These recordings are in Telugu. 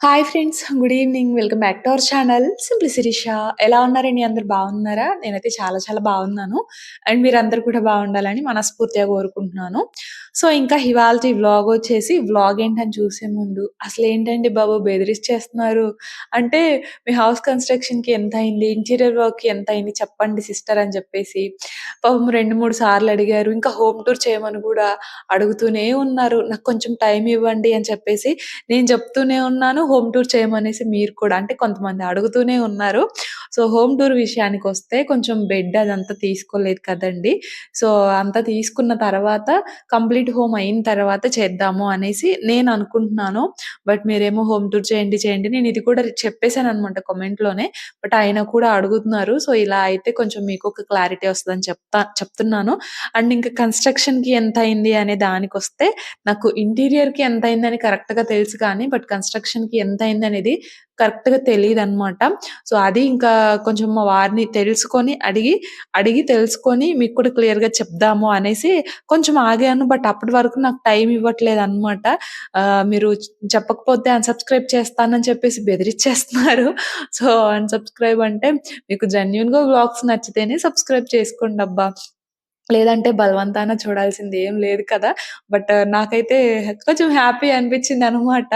Hi friends. Good evening. Welcome back to our channel simply Sirisha. ఎలా ఉన్నారండి అందరు బాగున్నారా? నేనైతే చాలా చాలా బాగున్నాను. అండ్ మీరందరూ కూడా బాగుండాలని మనస్ఫూర్తిగా కోరుకుంటున్నాను. సో, ఇంకా ఇవాళ వ్లాగ్ వచ్చేసి వ్లాగ్ ఏంటని చూసే ముందు అసలు ఏంటండి బాబు బెదిరిచ్చేస్తున్నారు. అంటే మీ హౌస్ కన్‌స్ట్రక్షన్‌కి ఎంతయింది? ఇంటీరియర్ వర్క్‌కి ఎంతయింది చెప్పండి సిస్టర్ అని చెప్పేసి పాపం 2, 3 సార్లు అడిగారు. ఇంకా హోమ్ టూర్ చేయమని కూడా అడుగుతూనే ఉన్నారు. నాకు కొంచెం టైం ఇవ్వండి అని చెప్పేసి నేను చెప్తూనే ఉన్నాను. హోమ్ టూర్ చేయమనేసి మీరు కూడా అంటే కొంతమంది అడుగుతూనే ఉన్నారు. సో, హోమ్ టూర్ విషయానికి వస్తే కొంచెం బెడ్ అదంతా తీసుకోలేదు కదండి సో, అంతా తీసుకున్న తర్వాత కంప్లీట్ హోమ్ అయిన తర్వాత చేద్దాము అనేసి నేను అనుకుంటున్నాను. బట్ మీరేమో హోమ్ టూర్ చేయండి, చేయండి నేను ఇది కూడా చెప్పేసాననమాట కామెంట్‌లోనే. బట్ ఆయన కూడా అడుగుతున్నారు. సో, ఇలా అయితే కొంచెం మీకు ఒక క్లారిటీ వస్తుందని చెప్తా చెప్తున్నాను. అండ్ ఇంకా కన్‌స్ట్రక్షన్‌కి ఎంతయింది అనే దానికొస్తే నాకు ఇంటీరియర్‌కి కరెక్ట్ కరెక్ట్‌గా తెలుసు కానీ బట్ ఎంత అయిందనేది కరెక్ట్గా కరెక్ట్‌గా అనమాట సో, అది ఇంకా కొంచెం మా వారిని తెలుసుకొని అడిగి, అడిగి తెలుసుకొని మీకు కూడా క్లియర్‌గా చెప్దాము అనేసి కొంచెం ఆగాను. బట్ అప్పటి వరకు నాకు టైం ఇవ్వట్లేదు అనమాట మీరు చెప్పకపోతే అన్‌సబ్‌స్క్రైబ్ చేస్తానని చెప్పేసి బెదిరిచ్చేస్తున్నారు. సో, అన్‌సబ్‌స్క్రైబ్ అంటే మీకు జెన్యూన్‌గా బ్లాగ్స్ నచ్చితేనే సబ్‌స్క్రైబ్ చేసుకోండి అబ్బా లేదంటే బలవంతాన చూడాల్సింది ఏం లేదు కదా! బట్ నాకైతే కొంచెం హ్యాపీ అనిపించింది అనమాట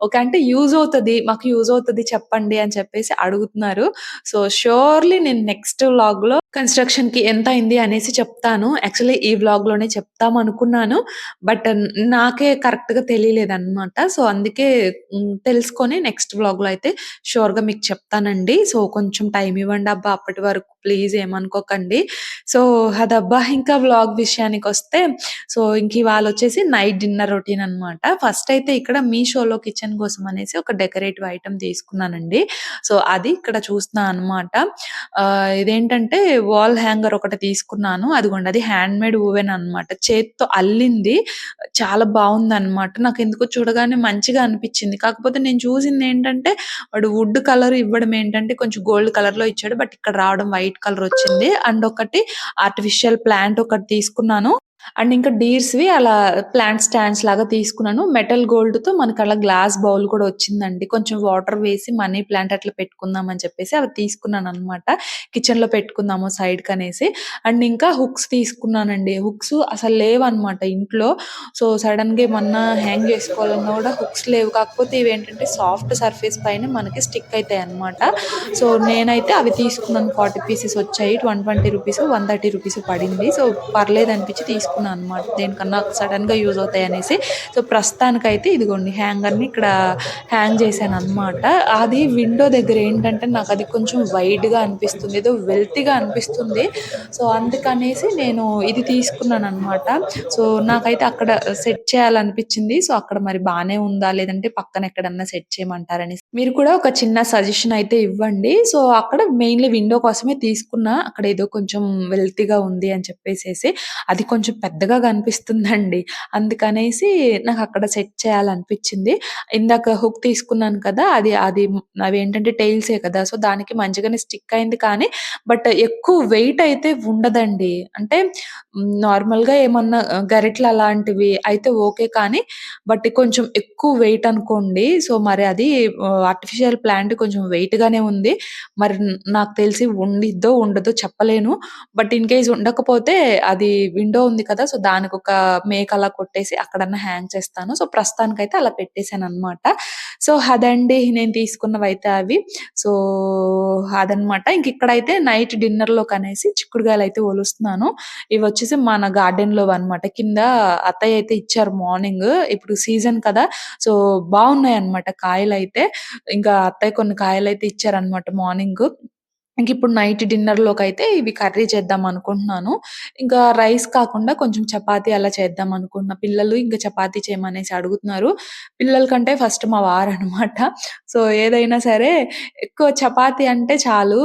ఒక అంటే యూజ్ అవుతది. మాకు యూజ్ అవుతది చెప్పండి అని చెప్పేసి అడుగుతున్నారు. సో, ష్యూర్‌లీ నేను నెక్స్ట్ వ్లాగ్‌లో కన్‌స్ట్రక్షన్‌కి ఎంత అయింది అనేసి చెప్తాను. యాక్చువల్లీ ఈ వ్లాగ్‌లోనే చెప్తామనుకున్నాను. బట్ నాకే కరెక్ట్‌గా తెలియలేదనమాట. సో, అందుకే తెలుసుకొని నెక్స్ట్ వ్లాగ్‌లో అయితే ష్యూర్‌గా మీకు చెప్తానండి. సో, కొంచెం టైం ఇవ్వండి అబ్బా అప్పటి వరకు ప్లీజ్ ఏమనుకోకండి. సో, అదబ్బా! ఇంకా వ్లాగ్ విషయానికొస్తే సో, ఇంక ఇవాళ వచ్చేసి నైట్ డిన్నర్ రొటీన్ అనమాట. ఫస్ట్ అయితే ఇక్కడ మీ షోలో కిచెన్ కోసం అనేసి ఒక డెకరేటివ్ ఐటమ్ తీసుకున్నానండి. సో, అది ఇక్కడ చూస్తున్నా అనమాట. ఇదేంటంటే వాల్ హ్యాంగర్ ఒకటి తీసుకున్నాను. అదిగోండి అది హ్యాండ్‌మేడ్ ఓవెన్ అనమాట. చేత్తో అల్లింది. చాలా బాగుంది అనమాట నాకు ఎందుకో చూడగానే మంచిగా అనిపించింది కాకపోతే నేను చూసింది ఏంటంటే వాడు వుడ్ కలర్ ఇవ్వడం ఏంటంటే కొంచెం గోల్డ్ కలర్లో ఇచ్చాడు. బట్ ఇక్కడ రావడం వైట్ కలర్ వచ్చింది. అండ్ ఒకటి ఆర్టిఫిషియల్ ప్లాంట్ ఒకటి తీసుకున్నాను. అండ్ ఇంకా డీర్స్‌వి అలా ప్లాంట్ స్టాండ్స్ లాగా తీసుకున్నాను. మెటల్ గోల్డ్‌తో అలా గ్లాస్ బౌల్ కూడా వచ్చిందండి. కొంచెం వాటర్ వేసి మనీ ప్లాంట్ అట్లా పెట్టుకుందాం అని చెప్పేసి అవి తీసుకున్నాను అన్నమాట కిచెన్ కిచెన్‌లో పెట్టుకుందాము సైడ్ కనేసి అండ్ ఇంకా హుక్స్ తీసుకున్నానండి. హుక్స్ అసలు లేవనమాట ఇంట్లో. సో, సడెన్‌గా ఏమన్నా హ్యాంగ్ చేసుకోవాలన్నా కూడా హుక్స్ లేవు. కాకపోతే ఇవేంటంటే సాఫ్ట్ సర్ఫేస్ పైన మనకి స్టిక్ అవుతాయి అనమాట సో, నేనైతే అవి తీసుకున్నాను. 40 పీసెస్ వచ్చాయి. One twenty rupees one thirty rupees పడింది. సో, పర్లేదు అనిపించి తీసుకున్నాను అనమాట. దేనికన్నా సడన్గా యూజ్ అవుతాయనేసి. సో, ప్రస్తుతానికైతే ఇదిగోండి హ్యాంగర్‌ని ఇక్కడ హ్యాంగ్ చేశాను అనమాట అది విండో దగ్గర ఏంటంటే నాకు అది కొంచెం వైడ్‌గా అనిపిస్తుంది. ఏదో వెల్తీగా అనిపిస్తుంది. సో, అందుకనేసి నేను ఇది తీసుకున్నాను అనమాట సో, నాకైతే అక్కడ సెట్ చేయాలనిపించింది. సో, అక్కడ మరి బాగానే ఉందా? లేదంటే పక్కన ఎక్కడన్నా సెట్ చేయమంటారనేసి మీరు కూడా ఒక చిన్న సజెషన్ అయితే ఇవ్వండి. సో, అక్కడ మెయిన్‌లీ విండో కోసమే తీసుకున్నా. అక్కడ ఏదో కొంచెం వెల్తీగా ఉంది అని చెప్పేసేసి. అది కొంచెం పెద్దగా కనిపిస్తుందండి. అందుకనేసి నాకు అక్కడ సెట్ చేయాలనిపించింది. ఇందాక హుక్ తీసుకున్నాను కదా! అది అది అవి ఏంటంటే టైల్సే కదా! సో, దానికి మంచిగానే స్టిక్ అయింది కానీ బట్ ఎక్కువ వెయిట్ అయితే ఉండదండి. అంటే నార్మల్‌గా ఏమన్నా గరిట్లు అలాంటివి అయితే ఓకే. కానీ బట్ కొంచెం ఎక్కువ వెయిట్ అనుకోండి. సో, మరి అది ఆర్టిఫిషియల్ ప్లాంట్ కొంచెం వెయిట్‌గానే ఉంది. మరి నాకు తెలిసి ఉండిద్దో, ఉండదో చెప్పలేను. బట్ ఇన్ కేస్ ఉండకపోతే అది విండో ఉంది కదా! సో, దానికి ఒక మేక్ అలా కొట్టేసి అక్కడన్నా హ్యాంగ్ చేస్తాను. సో, ప్రస్తుతానికైతే అలా పెట్టేసాననమాట. సో, అదండి నేను తీసుకున్నవైతే అవి. సో, అదనమాట. ఇంక ఇక్కడైతే నైట్ డిన్నర్లో కనేసి చిక్కుడుగాయలు అయితే ఒలుస్తున్నాను. వచ్చేసి మన గార్డెన్లో అనమాట కింద అత్తయ్య అయితే ఇచ్చారు మార్నింగ్. ఇప్పుడు సీజన్ కదా! సో, బాగున్నాయి అన్నమాట కాయలు అయితే ఇంకా అత్తయ్య కొన్ని కాయలు అయితే ఇచ్చారనమాట మార్నింగ్ ఇంకిప్పుడు నైట్ డిన్నర్‌లోకైతే ఇవి కర్రీ చేద్దాం అనుకుంటున్నాను. ఇంకా రైస్ కాకుండా కొంచెం చపాతీ అలా చేద్దాం అనుకుంటున్నా. పిల్లలు ఇంకా చపాతీ చేయమనేసి అడుగుతున్నారు. పిల్లల కంటే ఫస్ట్ మా వారు అనమాట సో, ఏదైనా సరే ఎక్కువ చపాతీ అంటే చాలు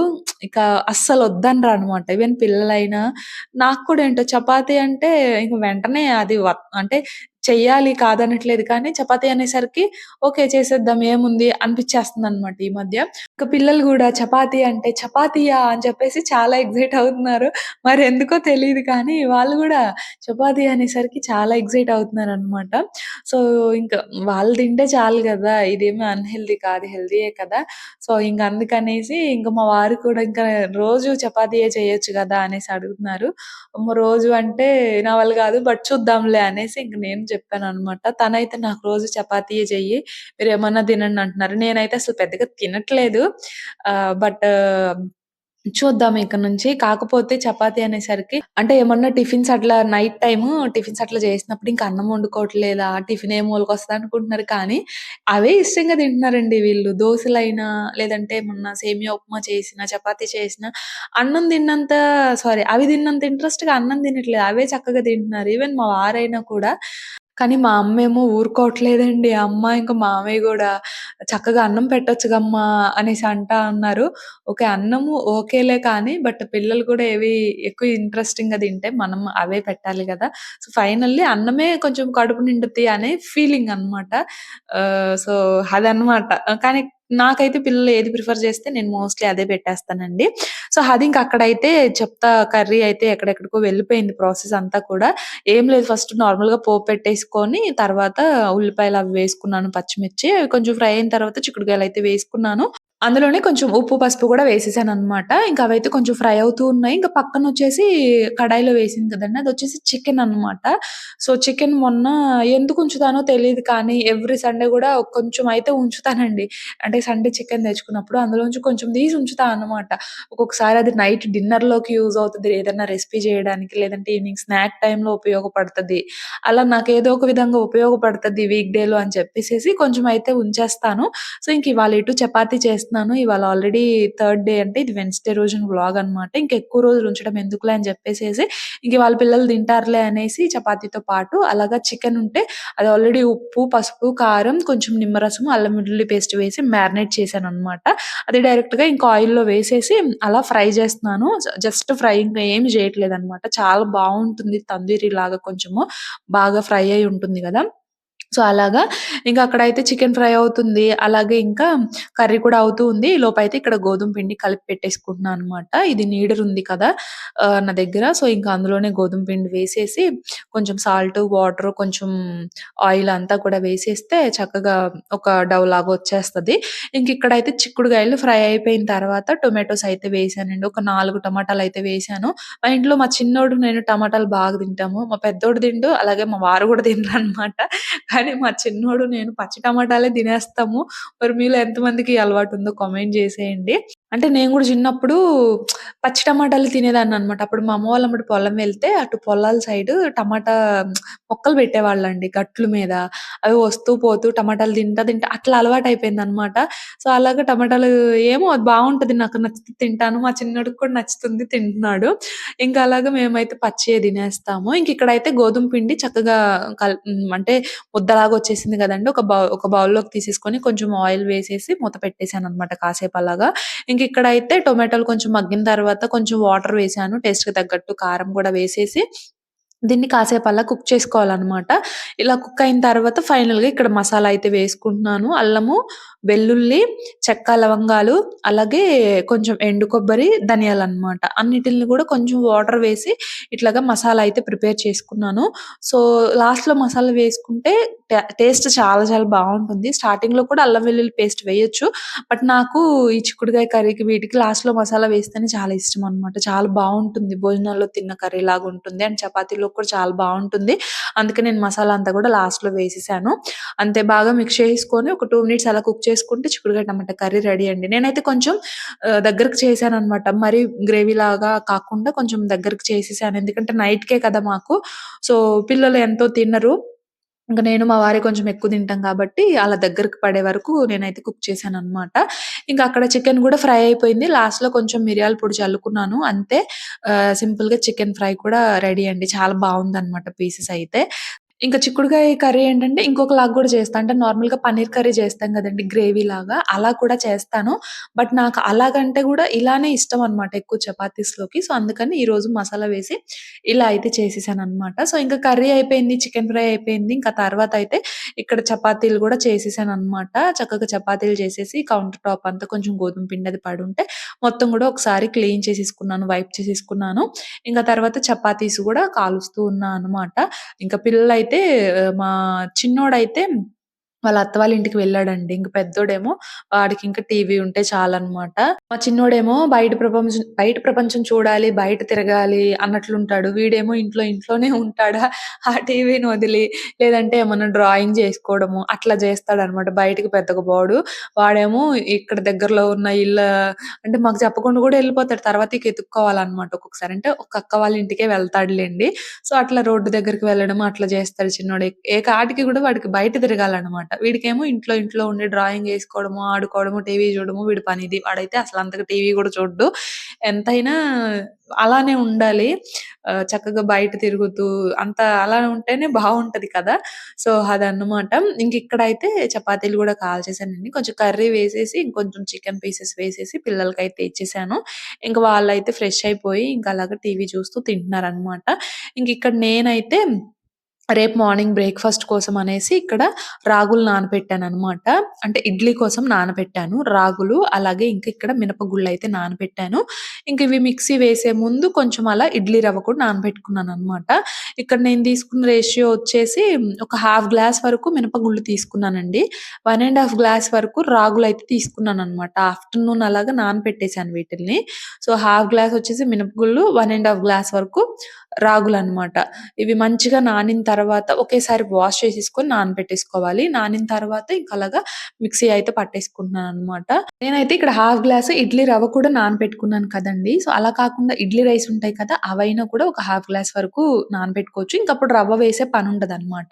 ఇక అస్సలు వద్దనరనమాట. ఈవెన్ పిల్లలైనా నాకు కూడా ఏంటో చపాతీ అంటే ఇంక వెంటనే అది అంటే చెయ్యాలి కాదనట్లేదు కానీ చపాతీ అనేసరికి ఓకే. చేసేద్దాం ఏముంది అనిపిచ్చేస్తుందనమాట ఈ మధ్య. ఇంకా పిల్లలు కూడా చపాతీ అంటే చపాతీయా అని చెప్పేసి చాలా ఎక్సైట్ అవుతున్నారు. మరి ఎందుకో తెలియదు కానీ వాళ్ళు కూడా చపాతీ అనేసరికి చాలా ఎక్సైట్ అవుతున్నారనమాట. సో, ఇంకా వాళ్ళు తింటే చాలు కదా ఇదేమి అన్హెల్దీ కాదు హెల్దీయే కదా! సో, ఇంకా అందుకనేసి ఇంకా మా వారు కూడా ఇంకా రోజు చపాతీయే చేయొచ్చు కదా అనేసి అడుగుతున్నారు. రోజు అంటే నా వాళ్ళు కాదు బట్ చూద్దాంలే అనేసి ఇంక నేను చెప్పాను అనమాట తనైతే నాకు రోజు చపాతీయే చెయ్యి. మీరేమన్నా తినండి అంటున్నారు. నేనైతే అసలు పెద్దగా తినట్లేదు. బట్ చూద్దాం ఇక్కడ నుంచి. కాకపోతే చపాతి అనేసరికి అంటే ఏమన్నా టిఫిన్స్ అట్లా నైట్ టైము టిఫిన్స్ అట్లా చేసినప్పుడు ఇంకా అన్నం వండుకోవట్లేదా? టిఫిన్ ఏ మూలకొస్తది అనుకుంటున్నారు కానీ, అవే ఇష్టంగా తింటున్నారండి వీళ్ళు. దోశలైనా లేదంటే ఏమన్నా సేమియా ఉప్మా చేసినా, చపాతీ చేసినా, అన్నం తిన్నంత సారీ అవి తిన్నంత ఇంట్రెస్ట్‌గా అన్నం తినట్లేదు. అవే చక్కగా తింటున్నారు. ఈవెన్ మా వారైనా కూడా కానీ మా అమ్మేమో ఊరుకోవట్లేదండి. అమ్మ ఇంకా మామయ్య గూడా చక్కగా అన్నం పెట్టొచ్చుగమ్మా అనేసి అంటా అన్నారు. ఓకే. అన్నము ఓకేలే కానీ బట్ పిల్లలు కూడా ఏవి ఎక్కువ ఇంట్రెస్టింగ్‌గా తింటే మనం అవే పెట్టాలి గదా! సో, ఫైనల్లీ అన్నమే కొంచెం కడుపు నిండుద్ది అనే ఫీలింగ్ అనమాట. ఆహ్, సో, అదనమాట. కానీ నాకైతే పిల్లలు ఏది ప్రిఫర్ చేస్తే నేను మోస్ట్‌లీ అదే పెట్టేస్తానండి. సో, అది ఇంక అక్కడైతే చెప్తా కర్రీ అయితే ఎక్కడెక్కడికో వెళ్ళిపోయింది ప్రాసెస్ అంతా కూడా. ఏం లేదు ఫస్ట్ నార్మల్‌గా పోపు పెట్టేసుకొని తర్వాత ఉల్లిపాయలు అవి వేసుకున్నాను, పచ్చిమిర్చి కొంచెం ఫ్రై అయిన తర్వాత చిక్కుడుగాయలయితే వేసుకున్నాను. అందులోనే కొంచెం ఉప్పు, పసుపు కూడా వేసేసాను అనమాట ఇంకా అవైతే కొంచెం ఫ్రై అవుతూ ఉన్నాయి. ఇంకా పక్కన వచ్చేసి కడాయిలో వేసింది కదండీ! అదొచ్చేసి చికెన్ అనమాట. సో, చికెన్ మొన్న ఎందుకు ఉంచుతానో తెలియదు కానీ ఎవ్రీ సండే కూడా కొంచెం అయితే ఉంచుతానండి. అంటే సండే చికెన్ తెచ్చుకున్నప్పుడు అందులోంచి కొంచెం తీసి ఉంచుతా అన్నమాట. ఒక్కొక్కసారి అది నైట్ డిన్నర్‌లోకి యూజ్ అవుతుంది ఏదైనా రెసిపీ చేయడానికి, లేదంటే ఈవినింగ్ స్నాక్ టైంలో ఉపయోగపడుతుంది అలా నాకు ఏదో ఒక విధంగా ఉపయోగపడుతుంది వీక్ డేలో అని చెప్పేసేసి కొంచెం అయితే ఉంచేస్తాను. సో, ఇంక ఇవాళ ఇటు చపాతీ చేస్తున్నాను. ఇవాళ ఆల్రెడీ థర్డ్ డే అంటే ఇది వెన్స్డే రోజున వ్లాగ్ అనమాట. ఇంక ఎక్కువ రోజులు ఉంచడం ఎందుకులే అని చెప్పేసేసి ఇంక వాళ్ళ పిల్లలు తింటారులే అనేసి చపాతీతో పాటు అలాగా చికెన్ ఉంటే అది ఆల్రెడీ ఉప్పు, పసుపు, కారం, కొంచెం నిమ్మరసం, అల్లం వెల్లుల్లి పేస్ట్ వేసి మ్యారినేట్ చేశాను అనమాట అది డైరెక్ట్‌గా ఇంకా ఆయిల్‌లో వేసేసి అలా ఫ్రై చేస్తున్నాను. జస్ట్ ఫ్రై ఇంకా ఏం చేయట్లేదు అనమాట చాలా బాగుంటుంది తందూరి లాగా కొంచెము బాగా ఫ్రై అయి ఉంటుంది కదా సో, అలాగా ఇంకా అక్కడైతే చికెన్ ఫ్రై అవుతుంది. అలాగే ఇంకా కర్రీ కూడా అవుతూ ఉంది. లోపైతే ఇక్కడ గోధుమ పిండి కలిపి పెట్టేసుకుంటున్నా అనమాట. ఇది నీడర్ ఉంది కదా! నా దగ్గర. సో, ఇంకా అందులోనే గోధుమ పిండి వేసేసి కొంచెం సాల్ట్, వాటర్, కొంచెం ఆయిల్ అంతా కూడా వేసేస్తే చక్కగా ఒక డవ్ లాగా వచ్చేస్తది. ఇంక ఇక్కడైతే చిక్కుడుగాయలు ఫ్రై అయిపోయిన తర్వాత టొమాటోస్ అయితే వేసానండి. ఒక నాలుగు టమాటాలు అయితే వేసాను. మా ఇంట్లో మా చిన్నోడు, నేను టమాటాలు బాగా తింటాము. మా పెద్దోడు తిండు అలాగే మా వారు కూడా గూడా తినరనమాట. కానీ మా చిన్నోడు, నేను పచ్చి టమాటాలే తినేస్తాము. మరి మీలో ఎంతమందికి అలవాటుందో కామెంట్ చేసేయండి అంటే నేను కూడా చిన్నప్పుడు పచ్చి టమాటాలు తినేదాన్ని అనమాట. అప్పుడు మా అమ్మ వాళ్ళమ్మటి పొలం వెళ్తే అటు పొలాల సైడు టమాటా మొక్కలు పెట్టేవాళ్ళండి గట్లు మీద. అవి వస్తూ పోతూ టమాటాలు తింటా, తింటా అట్లా అలవాటయిపోయిందనమాట. సో, అలాగా టమాటాలు ఏమో అది బావుంటది. నాకు నచ్చితే తింటాను. మా చిన్నోడికి కూడా నచ్చుతుంది తింటున్నాడు. ఇంకా అలాగా మేమైతే పచ్చియే తినేస్తాము. ఇంక అయితే గోధుమ పిండి చక్కగా కల్ హ్మ్. అంటే ముద్దలాగా వచ్చేసింది కదండి ఒక బౌ ఒక బౌల్‌లోకి తీసేసుకొని కొంచెం ఆయిల్ వేసేసి మూత పెట్టేసాననమాట కాసేపు అలాగా. ఇంక ఇక్కడ అయితే టొమాటోలు కొంచెం మగ్గిన తర్వాత కొంచెం వాటర్ వేసాను. టేస్ట్‌కి తగ్గట్టు కారం కూడా వేసేసి దీన్ని కాసేపు అలా కుక్ చేసుకోవాలన్నమాట ఇలా కుక్ అయిన తర్వాత ఫైనల్‌గా ఇక్కడ మసాలా అయితే వేసుకుంటున్నాను. అల్లము, వెల్లుల్లి, చెక్క, లవంగాలు అలాగే కొంచెం ఎండు కొబ్బరి, ధనియాలు అనమాట అన్నిటిని కూడా కొంచెం వాటర్ వేసి ఇట్లాగా మసాలా అయితే ప్రిపేర్ చేసుకున్నాను. సో, లాస్ట్‌లో మసాలా వేసుకుంటే టేస్ట్ చాలా చాలా బాగుంటుంది స్టార్టింగ్‌లో కూడా అల్లం వెల్లుల్లి పేస్ట్ వేయొచ్చు. బట్ నాకు ఈ చిక్కుడుకాయ కర్రీకి వీటికి లాస్ట్‌లో మసాలా వేస్తేనే చాలా ఇష్టం అనమాట చాలా బాగుంటుంది భోజనాల్లో తిన్న కర్రీ లాగా ఉంటుంది. అండ్ చపాతీలో కూడా చాలా బాగుంటుంది అందుకే నేను మసాలా అంతా కూడా లాస్ట్‌లో వేసేసాను. అంతే బాగా మిక్స్ చేసుకొని ఒక టూ మినిట్స్ అలా కుక్ చేసి చేసుకుంటే చిక్కుడుగాయ టమాటా కర్రీ రెడీ అండి. నేనైతే కొంచెం దగ్గరకు చేశాను అనమాట మరి గ్రేవీ లాగా కాకుండా కొంచెం దగ్గరకు చేసేసాను. ఎందుకంటే నైట్‌కే కదా మాకు. సో, పిల్లలు ఎంతో తినరు. ఇంకా నేను, మా వారి కొంచెం ఎక్కువ తింటాం కాబట్టి అలా దగ్గరకు పడే వరకు నేనైతే కుక్ చేశాననమాట. ఇంకా అక్కడ చికెన్ కూడా ఫ్రై అయిపోయింది. లాస్ట్‌లో కొంచెం మిరియాల పొడి చల్లుకున్నాను. అంతే సింపుల్ సింపుల్‌గా చికెన్ ఫ్రై కూడా రెడీ అండి. చాలా బాగుంది అనమాట పీసెస్ అయితే. ఇంకా చిక్కుడుకాయ కర్రీ ఏంటంటే ఇంకొక లాగా కూడా చేస్తా. అంటే నార్మల్‌గా పన్నీర్ కర్రీ చేస్తాం కదండి గ్రేవీ లాగా అలా కూడా చేస్తాను. బట్ నాకు అలాగంటే కూడా ఇలానే ఇష్టం అనమాట ఎక్కువ చపాతీస్‌లోకి. సో, అందుకని ఈరోజు మసాలా వేసి ఇలా అయితే చేసేసాననమాట. సో, ఇంకా కర్రీ అయిపోయింది. చికెన్ ఫ్రై అయిపోయింది. ఇంకా తర్వాత అయితే ఇక్కడ చపాతీలు కూడా చేసేసాను అనమాట చక్కగా చపాతీలు చేసేసి కౌంటర్ టాప్ అంతా కొంచెం గోధుమ పిండి అది ఉంటే మొత్తం కూడా ఒకసారి క్లీన్ చేసేసుకున్నాను. వైప్ చేసేసుకున్నాను. ఇంకా తర్వాత చపాతీస్ కూడా కాలుస్తూ ఉన్నా అనమాట. ఇంకా పిల్లలు అయితే అయితే మా చిన్నోడైతే వాళ్ళ అత్త వాళ్ళ ఇంటికి వెళ్ళాడండి. ఇంక పెద్దోడేమో వాడికి ఇంకా టీవీ ఉంటే చాలన్నమాట మా చిన్నోడేమో బయట ప్రపంచం బయట ప్రపంచం చూడాలి, బయట తిరగాలి అన్నట్లుంటాడు. వీడేమో ఇంట్లో ఇంట్లోనే ఉంటాడా ఆ టీవీని వదిలి లేదంటే ఏమన్నా డ్రాయింగ్ చేసుకోవడము అట్లా చేస్తాడనమాట. బయటికి పెద్దగా పోడు. వాడేమో ఇక్కడ దగ్గరలో ఉన్న ఇళ్ళ అంటే మాకు చెప్పకుండా కూడా వెళ్ళిపోతాడు తర్వాత ఇక ఎత్తుక్కోవాలన్నమాట ఒక్కొక్కసారి. అంటే ఒక అక్క వాళ్ళ ఇంటికే వెళ్తాడులేండి సో, అట్లా రోడ్డు దగ్గరికి వెళ్ళడం అట్లా చేస్తాడు చిన్నోడు. ఏ కాటికి కూడా వాడికి బయట తిరగాలన్నమాట వీడికేమో ఇంట్లో ఇంట్లో ఉండి డ్రాయింగ్ వేసుకోవడము ఆడుకోవడము, టీవీ చూడడము వీడి పనిది. వాడైతే అసలు అంతగా టీవీ కూడా చూడ్డు. ఎంతైనా అలానే ఉండాలి. చక్కగా బయట తిరుగుతూ అంత అలా ఉంటేనే బాగుంటది కదా! సో, అదన్నమాట. ఇంక ఇక్కడైతే చపాతీలు కూడా కాల్చేసానండి. కొంచెం కర్రీ వేసేసి ఇంకొంచెం చికెన్ పీసెస్ వేసేసి పిల్లలకైతే ఇచ్చేసాను. ఇంక వాళ్ళైతే ఫ్రెష్ అయిపోయి ఇంకా అలాగా టీవీ చూస్తూ తింటున్నారనమాట. ఇంక ఇక్కడ నేనైతే రేపు మార్నింగ్ బ్రేక్‌ఫాస్ట్ కోసం అనేసి ఇక్కడ రాగులు నానబెట్టాననమాట. అంటే ఇడ్లీ కోసం నానబెట్టాను. రాగులు అలాగే ఇంక ఇక్కడ మినపగుళ్ళు అయితే నానబెట్టాను. ఇంక ఇవి మిక్సీ వేసే ముందు కొంచెం అలా ఇడ్లీ రవ్వ కూడా నానబెట్టుకున్నాననమాట. ఇక్కడ నేను తీసుకున్న రేషియో వచ్చేసి ఒక హాఫ్ గ్లాస్ వరకు మినపగుళ్ళు తీసుకున్నానండి. 1 ½ గ్లాస్ వరకు రాగులు అయితే తీసుకున్నాను అనమాట ఆఫ్టర్‌నూన్ అలాగా నానబెట్టేశాను వీటిల్ని. సో, హాఫ్ గ్లాస్ వచ్చేసి మినపగుళ్ళు, వన్ అండ్ హాఫ్ గ్లాస్ వరకు రాగులనమాట. ఇవి మంచిగా నానిన తర్వాత ఒకేసారి వాష్ చేసేసుకొని నానబెట్టేసుకోవాలి. నానిన తర్వాత ఇంకా అలాగా మిక్సీ అయితే పట్టేసుకుంటున్నాననమాట. నేనైతే ఇక్కడ హాఫ్ గ్లాస్ ఇడ్లీ రవ్వ కూడా నానబెట్టుకున్నాను కదండి సో, అలా కాకుండా ఇడ్లీ రైస్ ఉంటాయి కదా! అవైనా కూడా ఒక హాఫ్ గ్లాస్ వరకు నానబెట్టుకోవచ్చు. ఇంకప్పుడు రవ్వ వేసే పని ఉండదన్నమాట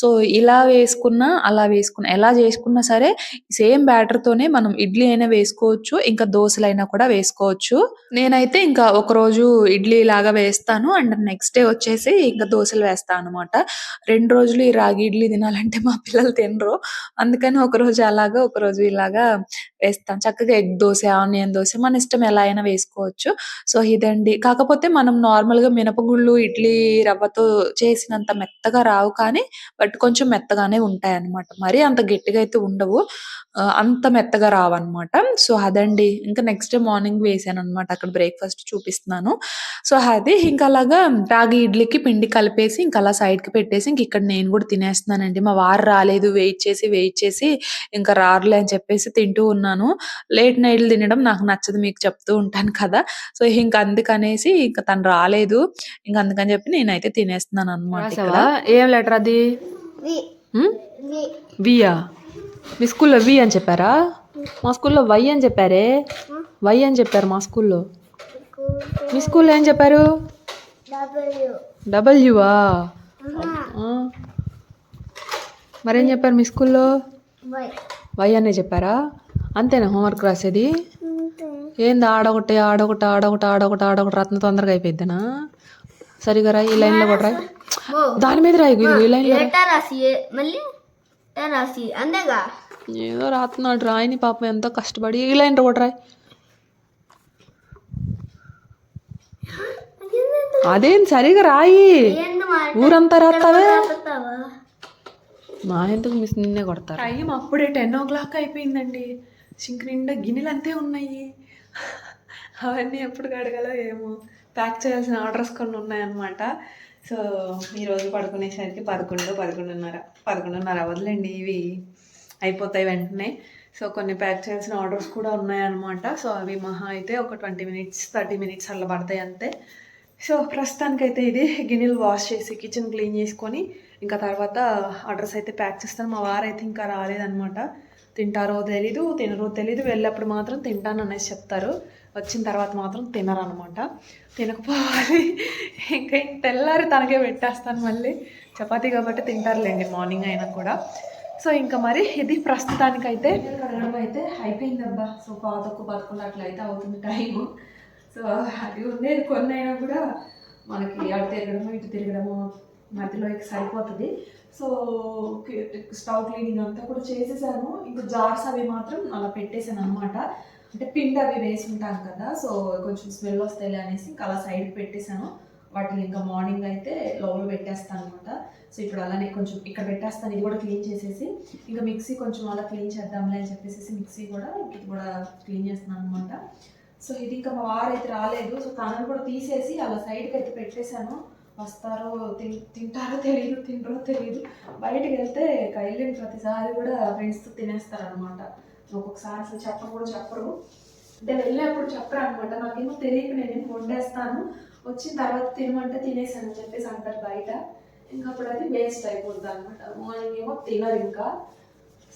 సో, ఇలా వేసుకున్నా, అలా వేసుకున్నా ఎలా చేసుకున్నా సరే సేమ్ బ్యాటర్‌తోనే మనం ఇడ్లీ అయినా వేసుకోవచ్చు. ఇంకా దోశలైనా కూడా వేసుకోవచ్చు. నేనైతే ఇంకా ఒకరోజు ఇడ్లీ లాగా వేస్తాను. అండ్ నెక్స్ట్ డే వచ్చేసి ఇంకా దోశలు వేస్తా అనమాట. రెండు రోజులు ఈ రాగి ఇడ్లీ తినాలంటే మా పిల్లలు తినరు. అందుకని ఒక రోజు అలాగా, ఒక రోజు ఇలాగా వేస్తాను. చక్కగా ఎగ్ దోస, ఆనియన్ దోస మన ఇష్టం ఎలా అయినా వేసుకోవచ్చు. సో, ఇదండి. కాకపోతే మనం నార్మల్‌గా మినపగుళ్ళు, ఇడ్లీ రవ్వతో చేసినంత మెత్తగా రావు కానీ బట్ కొంచెం మెత్తగానే ఉంటాయి అనమాట మరి అంత గట్టిగా అయితే ఉండవు. అంత మెత్తగా రావన్నమాట. సో, అదండి. ఇంకా నెక్స్ట్ డే మార్నింగ్ వేసాను అనమాట అక్కడ బ్రేక్‌ఫాస్ట్ చూపిస్తున్నాను. సో, అది ఇంకా అలాగా రాగి ఇడ్లీకి పిండి కలిపేసి ఇంక అలా సైడ్‌కి పెట్టేసి ఇంక ఇక్కడ నేను కూడా తినేస్తున్నానండి. మా వారు రాలేదు. వెయిట్ చేసి, వెయిట్ చేసి ఇంక రారులే అని చెప్పేసి తింటూ ఉన్నాను. లేట్ నైట్‌లు తినడం నాకు నచ్చదు. మీకు చెప్తూ ఉంటాను కదా! సో, ఇంక అందుకనేసి ఇంక తను రాలేదు. ఇంక అందుకని చెప్పి నేనైతే తినేస్తున్నానన్నమాట ఇక్కడ. రాసావా? ఏం లెటర్ అది? వియా? మీ స్కూల్‌లో వి అని చెప్పారా? మా స్కూల్‌లో వై అని చెప్పారే. వై అని చెప్పారు మా స్కూల్‌లో. మీ స్కూల్‌లో ఏం చెప్పారు? డబ్ల్యూ డబ్ల్యూవా? మరేం చెప్పారు మీ స్కూల్‌లో? వై అనే చెప్పారా? అంతేనా హోంవర్క్ రాసేది? ఏంది ఆడొకటి ఆడొకటి ఆడొకటి ఆడొకటి ఆడొకటి రత్న తొందరగా అయిపోయిద్దనా? సరిగా రాయి ఈ లైన్లో కూడా రాయి. దాని మీద రాయి ఈ లైన్లో రాసి ఏదో రాస్తున్నాడు రాయని పాపం ఎంతో కష్టపడి ఈ లైన్ కూడా రాయి అదేం సరిగా రాయి. ఊరంతా రాస్తావే? మా ఎందుకు మిస్ నిన్నే కొడతారు? టైం అప్పుడే టెన్ ఓ క్లాక్ అయిపోయిందండి. సింక్ నిండా గిన్నెలు అంతే ఉన్నాయి. అవన్నీ ఎప్పుడు కడగాలో ఏమో. ప్యాక్ చేయాల్సిన ఆర్డర్స్ కొన్ని ఉన్నాయన్నమాట. సో ఈరోజు పడుకునేసరికి పదకొండు పదకొండున్నర పదకొండున్నర అవ్వదులేండి ఇవి అయిపోతాయి వెంటనే. సో కొన్ని ప్యాక్ చేయాల్సిన ఆర్డర్స్ కూడా ఉన్నాయన్నమాట. సో అవి మహా అయితే ఒక ట్వంటీ మినిట్స్ థర్టీ మినిట్స్ అలా పడతాయి అంతే. సో ప్రస్తుతానికైతే ఇది గిన్నెలు వాష్ చేసి కిచెన్ క్లీన్ చేసుకొని ఇంకా తర్వాత అడ్రస్ అయితే ప్యాక్ చేస్తాను. మా వారైతే ఇంకా రాలేదనమాట తింటారో తెలీదు తినరో తెలీదు వెళ్ళేప్పుడు మాత్రం తింటాను అనేసి చెప్తారు. వచ్చిన తర్వాత మాత్రం తినరనమాట తినకపోవాలి. ఇంకా ఇంక తెల్లారి తనకే పెట్టేస్తాను మళ్ళీ. చపాతీ కాబట్టి తింటారులేండి మార్నింగ్ అయినా కూడా. సో ఇంకా మరి ఇది ప్రస్తుతానికైతే. కడగడం అయితే అయిపోయిందబ్బా. సో పాతకు పదకొండు అట్లా అయితే అవుతుంది టైము. సో అది ఉండేది కొన్ని అయినా కూడా మనకి అటు తిరగడము ఇటు తిరగడము మధ్యలో సరిపోతుంది. సో స్టవ్ క్లీనింగ్ అంతా కూడా చేసేసాను. ఇంకా జార్స్ అవి మాత్రం అలా పెట్టేశాను అనమాట అంటే పిండి అవి వేసి ఉంటాను కదా సో కొంచెం స్మెల్ వస్తాయి అనేసి ఇంకా అలా సైడ్ పెట్టేశాను వాటిని ఇంకా మార్నింగ్ అయితే లోపల పెట్టేస్తాను అనమాట సో ఇప్పుడు అలానే కొంచెం ఇక్కడ పెట్టేస్తాను ఇది కూడా క్లీన్ చేసేసి. ఇంకా మిక్సీ కొంచెం అలా క్లీన్ చేద్దాంలే అని చెప్పేసి మిక్సీ కూడా ఇంక ఇది కూడా క్లీన్ చేస్తున్నాను అనమాట సో ఇది ఇంకా మా వారు అయితే రాలేదు. సో తనను కూడా తీసేసి అలా సైడ్కి అయితే పెట్టేశాను. వస్తారో తిన్ తింటారో తెలియదు తినరో తెలియదు బయటకు వెళ్తే కైలిని ప్రతిసారి కూడా ఫ్రెండ్స్తో తినేస్తారు అనమాట ఒక్కొక్కసారి అసలు చెప్పరు కూడా చెప్పరు. అంటే వెళ్ళినప్పుడు చెప్పరు అనమాట నాకేమో తెలియక నేనేం వండేస్తాను. వచ్చిన తర్వాత తినమంటే తినేసాను అని చెప్పేసి అంటారు బయట. ఇంకా అప్పుడు అది వేస్ట్ అయిపోద్ది అనమాట మార్నింగ్ ఏమో తినరు ఇంకా.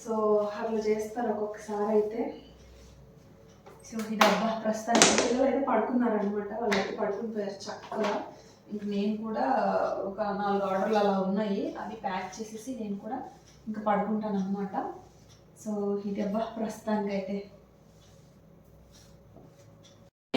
సో అట్లా చేస్తారు ఒక్కొక్కసారి అయితే. సో ఇది అబ్బా ప్రస్తుతానికి పిల్లలు అయితే పడుకున్నారనమాట వాళ్ళు అయితే చక్కగా. ఇంక నేను కూడా ఒక నాలుగు ఆర్డర్లు అలా ఉన్నాయి. అవి ప్యాక్ చేసేసి నేను కూడా ఇంకా పడుకుంటాను అనమాట సో ఇది అబ్బా ప్రస్తుతానికి అయితే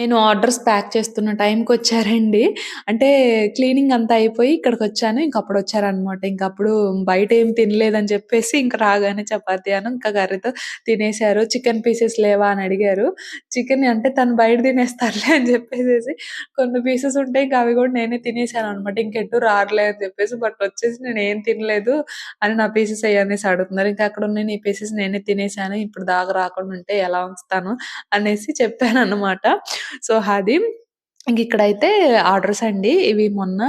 నేను ఆర్డర్స్ ప్యాక్ చేస్తున్న టైంకి వచ్చారండి. అంటే క్లీనింగ్ అంతా అయిపోయి ఇక్కడికి వచ్చాను. ఇంక అప్పుడు వచ్చారనమాట ఇంక అప్పుడు బయట ఏం తినలేదని చెప్పేసి ఇంక రాగానే చపాతీ అను ఇంకా కర్రీతో తినేశారు. చికెన్ పీసెస్ లేవా అని అడిగారు. చికెన్ అంటే తను బయట తినేస్తారులే అని చెప్పేసి కొన్ని పీసెస్ ఉంటాయి ఇంకా అవి కూడా నేనే తినేసాను అనమాట ఇంకెటు రారులే అని చెప్పేసి బట్ వచ్చేసి నేను ఏం తినలేదు అని నా పీసెస్ అయ్యనేసి అడుగుతున్నారు. ఇంకా అక్కడ ఉన్న నీ పీసెస్ నేనే తినేసాను ఇప్పుడు దాకా రాకుండా ఉంటే ఎలా ఉంచుతాను అనేసి చెప్పాను అనమాట సో అది. ఇంక ఇక్కడైతే ఆర్డర్స్ అండి. ఇవి మొన్న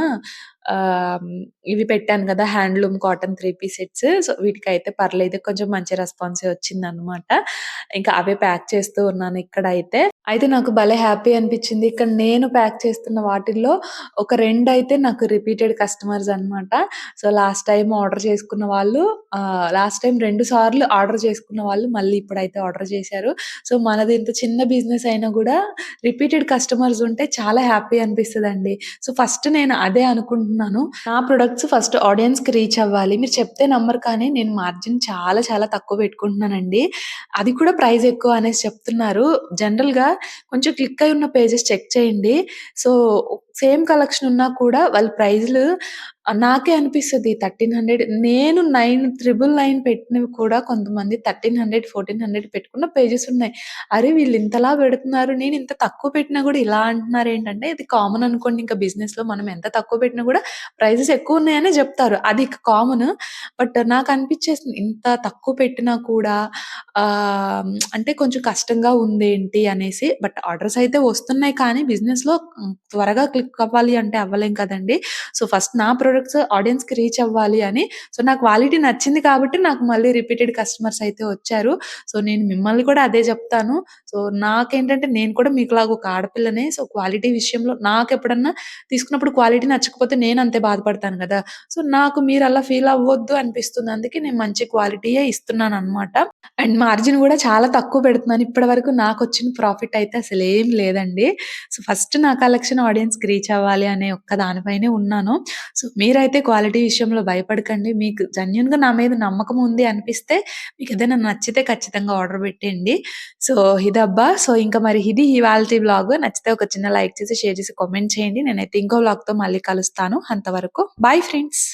ఇవి పెట్టాను కదా handloom cotton three piece sets. So వీటికైతే పర్లేదు కొంచెం మంచి రెస్పాన్స్ వచ్చింది వచ్చిందనమాట ఇంకా అవే ప్యాక్ చేస్తూ ఉన్నాను ఇక్కడ అయితే అయితే నాకు భలే హ్యాపీ అనిపించింది. ఇక్కడ నేను ప్యాక్ చేస్తున్న వాటిల్లో ఒక రెండు అయితే నాకు రిపీటెడ్ కస్టమర్స్ అన్నమాట. సో లాస్ట్ టైం ఆర్డర్ చేసుకున్న వాళ్ళు లాస్ట్ టైం రెండు సార్లు ఆర్డర్ చేసుకున్న వాళ్ళు మళ్ళీ ఇప్పుడైతే ఆర్డర్ చేశారు. సో మనది ఇంత చిన్న బిజినెస్ అయినా కూడా రిపీటెడ్ కస్టమర్స్ ఉంటే చాలా హ్యాపీ అనిపిస్తదండి. సో ఫస్ట్ నేను అదే అనుకుంటున్నాను నా ప్రొడక్ట్స్ ఫస్ట్ ఆడియన్స్కి రీచ్ అవ్వాలి. మీరు చెప్తే నమ్మరు కానీ నేను మార్జిన్ చాలా చాలా తక్కువ పెట్టుకుంటున్నానండి. అది కూడా ప్రైస్ ఎక్కువ అనేసి చెప్తున్నారు. జనరల్గా కొంచెం క్లిక్ అయి ఉన్న పేజెస్ చెక్ చేయండి. సో సేమ్ కలెక్షన్ ఉన్నా కూడా వాళ్ళ ప్రైజ్లు నాకే అనిపిస్తుంది థర్టీన్ హండ్రెడ్ నేను నైన్ త్రిబుల్ నైన్ పెట్టినవి కూడా కొంతమంది 1300, 1400 పెట్టుకున్న పేజెస్ ఉన్నాయి. అరే! వీళ్ళు ఇంతలా పెడుతున్నారు. నేను ఇంత తక్కువ పెట్టినా కూడా ఇలా అంటున్నారు ఏంటంటే ఇది కామన్ అనుకోండి ఇంకా బిజినెస్‌లో మనం ఎంత తక్కువ పెట్టినా కూడా ప్రైజెస్ ఎక్కువ ఉన్నాయని చెప్తారు. అది కామన్. బట్ నాకు అనిపించేసింది ఇంత తక్కువ పెట్టినా కూడా అంటే కొంచెం కష్టంగా ఉందేంటి అనేసి. బట్ ఆర్డర్స్ అయితే వస్తున్నాయి కానీ బిజినెస్‌లో త్వరగా క్లిక్ అవ్వాలి అంటే అవ్వలేం కదండి సో ఫస్ట్ నా ప్రొడక్ట్స్ ఆడియన్స్‌కి రీచ్ అవ్వాలి అని సో నా క్వాలిటీ నచ్చింది కాబట్టి నాకు మళ్ళీ రిపీటెడ్ కస్టమర్స్ అయితే వచ్చారు. సో నేను మిమ్మల్ని కూడా అదే చెప్తాను. సో నాకేంటంటే నేను కూడా మీకులాగా ఒక ఆడపిల్లనే. సో క్వాలిటీ విషయంలో నాకు ఎప్పుడన్నా తీసుకున్నప్పుడు క్వాలిటీ నచ్చకపోతే నేను అంతే బాధపడతాను కదా! సో నాకు మీరు అలా ఫీల్ అవ్వద్దు అనిపిస్తుంది. అందుకే నేను మంచి క్వాలిటీయే ఇస్తున్నాననమాట. అండ్ మార్జిన్ కూడా చాలా తక్కువ పెడుతున్నాను. ఇప్పటి వరకు నాకు వచ్చిన ప్రాఫిట్ అయితే అసలేం లేదండి. సో ఫస్ట్ నా కలెక్షన్ ఆడియన్స్‌కి రీచ్ అవ్వాలి అనే ఒక్క దానిపైనే ఉన్నాను. సో మీరైతే క్వాలిటీ విషయంలో భయపడకండి. మీకు జెన్యూన్‌గా నా మీద నమ్మకం ఉంది అనిపిస్తే మీకు ఏదైనా నచ్చితే ఖచ్చితంగా ఆర్డర్ పెట్టండి సో ఇదబ్బా! సో ఇంకా మరి ఇది ఇవాళ బ్లాగ్ నచ్చితే ఒక చిన్న లైక్ చేసి, షేర్ చేసి, కామెంట్ చేయండి. నేనైతే ఇంకో వ్లాగ్‌తో మళ్ళీ కలుస్తాను. అంతవరకు బాయ్ ఫ్రెండ్స్.